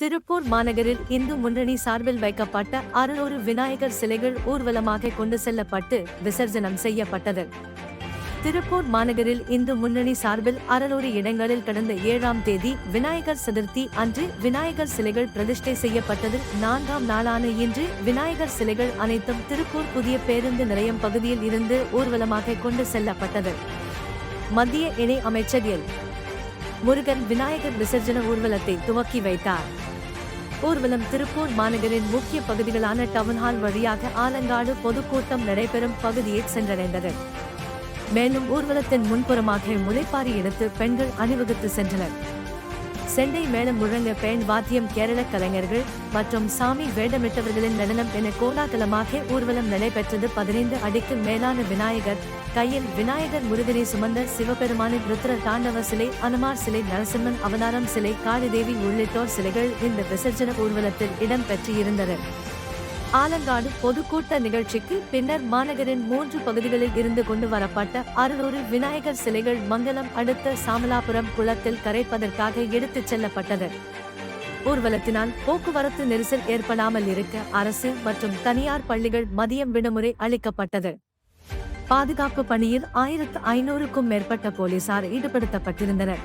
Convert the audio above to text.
திருப்பூர் மாநகரில் இந்து முன்னணி சார்பில் வைக்கப்பட்ட அறுநூறு விநாயகர் சிலைகள் ஊர்வலமாக கொண்டு செல்லப்பட்டு விசர்ஜனம் செய்யப்பட்டது. திருப்பூர் மாநகரில் இந்து முன்னணி சார்பில் அறுநூறு இடங்களில் கடந்த ஏழாம் தேதி விநாயகர் சதுர்த்தி அன்று விநாயகர் சிலைகள் பிரதிஷ்டை செய்யப்பட்டது. நான்காம் நாளான இன்று விநாயகர் சிலைகள் அனைத்தும் திருப்பூர் புதிய பேருந்து நிலையம் பகுதியில் இருந்து ஊர்வலமாக கொண்டு செல்லப்பட்டது. மத்திய இணை அமைச்சர் எல். முருகன் விநாயகர் விசர்ஜன ஊர்வலத்தை துவக்கி வைத்தார். ஊர்வலம் திருப்பூர் மாநகரின் முக்கிய பகுதிகளான டவுன்ஹால் வழியாக ஆலங்காடு பொதுக்கூட்டம் நடைபெறும் பகுதியை சென்றடைந்தது. மேலும் ஊர்வலத்தின் முன்புறமாக முளைப்பாரி எடுத்து பெண்கள் அணிவகுத்து சென்றனர். செண்டை மேளம் முழங்க பெண் வாத்தியம் கேரள கலைஞர்கள் மற்றும் சாமி வேடமிட்டவர்களின் நடனம் என கோலாகலமாக ஊர்வலம் நடைபெற்றது பதினைந்து அடிக்கு மேலான விநாயகர். கையில் விநாயகர் முருகனை சுமந்த சிவபெருமானின் ருத்ர தாண்டவ சிலை அனுமார் சிலை நரசிம்மன் அவதாரம் சிலை காளிதேவி உள்ளிட்டோர் சிலைகள் இந்த விசர்ஜன ஊர்வலத்தில் இடம்பெற்று இருந்தது ஆலங்காடு பொதுக்கூட்ட நிகழ்ச்சிக்கு பின்னர் மாநகரின் மூன்று பகுதிகளில் இருந்து கொண்டு வரப்பட்ட அறுநூறு விநாயகர் சிலைகள் மங்கலம் அடுத்த சாமலாபுரம் குளத்தில் கரைப்பதற்காக எடுத்துச் செல்லப்பட்டது. ஊர்வலத்தினால் போக்குவரத்து நெரிசல் ஏற்படாமல் இருக்க அரசு மற்றும் தனியார் பள்ளிகள் மதியம் விடுமுறை அளிக்கப்பட்டது. பாதுகாப்பு பணியில் ஆயிரத்து ஐநூறுக்கும் மேற்பட்ட போலீசார் ஈடுபடுத்தப்பட்டிருந்தனர்.